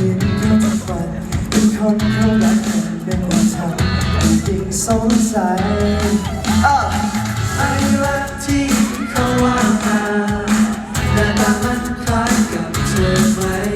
ยิ้มทุกวันเป็คนเขารักกันเป็นคนทำจริงสงสัยไอ้รักที่เขาว่ามาหน้ตามันคล้ายกับเธอไหม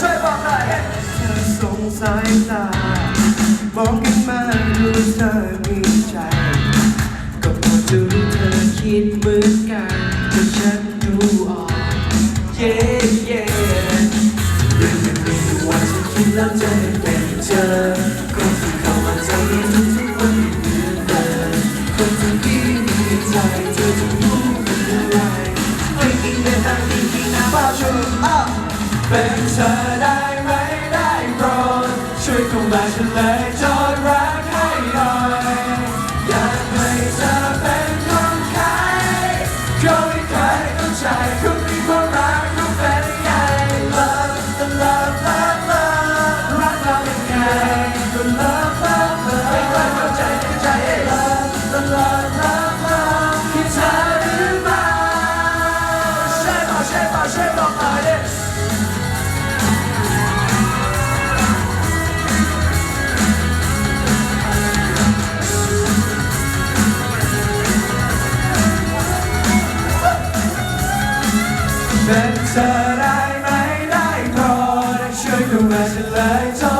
ช่วยบอกหน่อยสงสายตามองกันมาดูเธอมีใจ ก็พอจะรู้เธอคิดเหมือนกันแต่ฉันดูออก เย่เย่เรื่องมันมีวันฉันคิดแล้วเจอ เป็นเธอได้ไหมได้โปรดช่วยเข้ามาฉันเลยจอ เป็ธอได้ไหมได้โปรดช่วยดูไามาฉันเลย